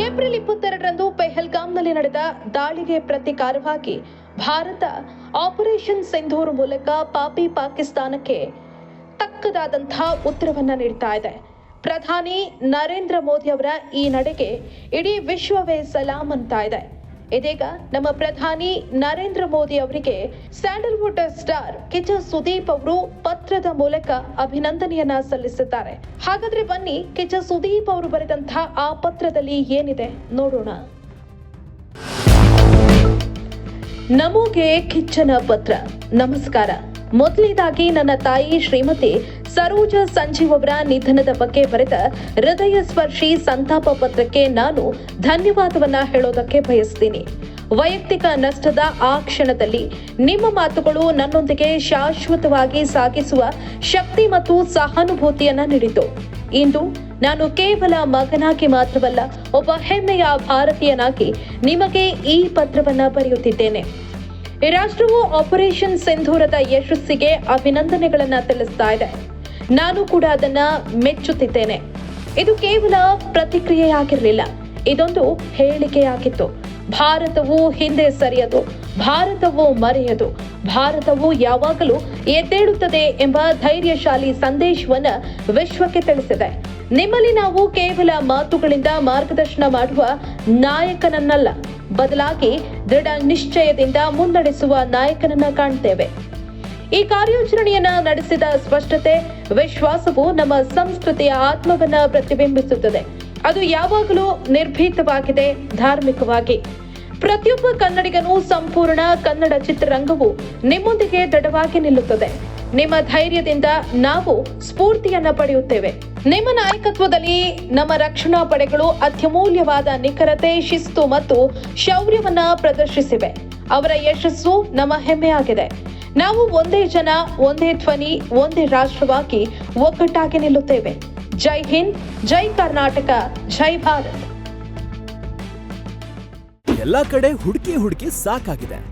April ಇಪ್ಪತ್ತೆರಡರಂದು ಪೆಹಲ್ಗಾಮ್ನಲ್ಲಿ ನಡೆದ ದಾಳಿಗೆ ಪ್ರತಿಕಾರವಾಗಿ ಭಾರತ ಆಪರೇಷನ್ ಸಿಂಧೂರ್ ಮೂಲಕ ಪಾಪಿ ಪಾಕಿಸ್ತಾನಕ್ಕೆ ತಕ್ಕದಾದಂತಹ ಉತ್ತರವನ್ನ ನೀಡ್ತಾ ಇದೆ. ಪ್ರಧಾನಿ ನರೇಂದ್ರ ಮೋದಿ ಅವರ ಈ ನಡೆಗೆ ಇಡೀ ವಿಶ್ವವೇ ಸಲಾಂ ಅಂತ ಇದೆ. ಇದೀಗ ನಮ್ಮ ಪ್ರಧಾನಿ ನರೇಂದ್ರ ಮೋದಿ ಅವರಿಗೆ ಸ್ಯಾಂಡಲ್ವುಡ್ ಸ್ಟಾರ್ ಕಿಚ್ಚ ಸುದೀಪ್ ಅವರು ಪತ್ರದ ಮೂಲಕ ಅಭಿನಂದನೆಯನ್ನ ಸಲ್ಲಿಸಿದ್ದಾರೆ. ಹಾಗಾದ್ರೆ ಬನ್ನಿ ಕಿಚ್ಚ ಸುದೀಪ್ ಅವರು ಬರೆದಂತಹ ಆ ಪತ್ರದಲ್ಲಿ ಏನಿದೆ ನೋಡೋಣ. ನಮೋಗೆ ಕಿಚ್ಚನ ಪತ್ರ. ನಮಸ್ಕಾರ. ಮೊದಲನೇದಾಗಿ ನನ್ನ ತಾಯಿ ಶ್ರೀಮತಿ ಸರೋಜ ಸಂಜೀವ್ ಅವರ ನಿಧನದ ಬಗ್ಗೆ ಬರೆದ ಹೃದಯ ಸ್ಪರ್ಶಿ ಸಂತಾಪ ಪತ್ರಕ್ಕೆ ನಾನು ಧನ್ಯವಾದವನ್ನ ಹೇಳೋದಕ್ಕೆ ಬಯಸ್ತೀನಿ. ವೈಯಕ್ತಿಕ ನಷ್ಟದ ಆ ಕ್ಷಣದಲ್ಲಿ ನಿಮ್ಮ ಮಾತುಗಳು ನನ್ನೊಂದಿಗೆ ಶಾಶ್ವತವಾಗಿ ಸಾಗಿಸುವ ಶಕ್ತಿ ಮತ್ತು ಸಹಾನುಭೂತಿಯನ್ನ ನೀಡಿತು. ಇಂದು ನಾನು ಕೇವಲ ಮಗನಾಗಿ ಮಾತ್ರವಲ್ಲ, ಒಬ್ಬ ಹೆಮ್ಮೆಯ ಭಾರತೀಯನಾಗಿ ನಿಮಗೆ ಈ ಪತ್ರವನ್ನ ಬರೆಯುತ್ತಿದ್ದೇನೆ. ರಾಷ್ಟ್ರವು ಆಪರೇಷನ್ ಸಿಂಧೂರದ ಯಶಸ್ಸಿಗೆ ಅಭಿನಂದನೆಗಳನ್ನು ತಿಳಿಸ್ತಾ ಇದೆ. ನಾನು ಕೂಡ ಅದನ್ನ ಮೆಚ್ಚುತ್ತಿದ್ದೇನೆ. ಇದು ಕೇವಲ ಪ್ರತಿಕ್ರಿಯೆಯಾಗಿರಲಿಲ್ಲ. ಇದೊಂದು ಹೇಳಿಕೆಯಾಗಿತ್ತು. ಭಾರತವು ಹಿಂದೆ ಸರಿಯದು, ಭಾರತವು ಮರೆಯದು, ಭಾರತವು ಯಾವಾಗಲೂ ಎದ್ದೇಳುತ್ತದೆ ಎಂಬ ಧೈರ್ಯಶಾಲಿ ಸಂದೇಶವನ್ನ ವಿಶ್ವಕ್ಕೆ ತಿಳಿಸಿದೆ. ನಿಮ್ಮಲ್ಲಿ ನಾವು ಕೇವಲ ಮಾತುಗಳಿಂದ ಮಾರ್ಗದರ್ಶನ ಮಾಡುವ ನಾಯಕನನ್ನಲ್ಲ. ಬದಲಾಗಿ ದೃಢ ನಿಶ್ಚಯದಿಂದ ಮುನ್ನಡೆಸುವ ನಾಯಕನನ್ನ ಕಾಣ್ತೇವೆ. ಈ ಕಾರ್ಯಾಚರಣೆಯನ್ನ ನಡೆಸಿದ ಸ್ಪಷ್ಟತೆ, ವಿಶ್ವಾಸವು ನಮ್ಮ ಸಂಸ್ಕೃತಿಯ ಆತ್ಮವನ್ನ ಪ್ರತಿಬಿಂಬಿಸುತ್ತದೆ. ಅದು ಯಾವಾಗಲೂ ನಿರ್ಭೀತವಾಗಿದೆ ಧಾರ್ಮಿಕವಾಗಿ. ಪ್ರತಿಯೊಬ್ಬ ಕನ್ನಡಿಗನೂ ಸಂಪೂರ್ಣ ಕನ್ನಡ ಚಿತ್ರರಂಗವು ನಿಮ್ಮೊಂದಿಗೆ ದೃಢವಾಗಿ ನಿಲ್ಲುತ್ತದೆ. ನಿಮ್ಮ ಧೈರ್ಯದಿಂದ ನಾವು ಸ್ಫೂರ್ತಿಯನ್ನ ಪಡೆಯುತ್ತೇವೆ. ನಿಮ್ಮ ನಾಯಕತ್ವದಲ್ಲಿ ನಮ್ಮ ರಕ್ಷಣಾ ಪಡೆಗಳು ಅತ್ಯಮೂಲ್ಯವಾದ ನಿಖರತೆ, ಶಿಸ್ತು ಮತ್ತು ಶೌರ್ಯವನ್ನ ಪ್ರದರ್ಶಿಸಿವೆ. ಅವರ ಯಶಸ್ಸು ನಮ್ಮ ಹೆಮ್ಮೆಯಾಗಿದೆ. ನಾವು ಒಂದೇ ಜನ, ಒಂದೇ ಧ್ವನಿ, ಒಂದೇ ರಾಷ್ಟ್ರವಾಗಿ ಒಗ್ಗಟ್ಟಾಗಿ ನಿಲ್ಲುತ್ತೇವೆ. ಜೈ ಹಿಂದ್, ಜೈ ಕರ್ನಾಟಕ, ಜೈ ಭಾರತ್. ಎಲ್ಲಾ ಕಡೆ ಹುಡುಕಿ ಹುಡುಕಿ ಸಾಕಾಗಿದೆ.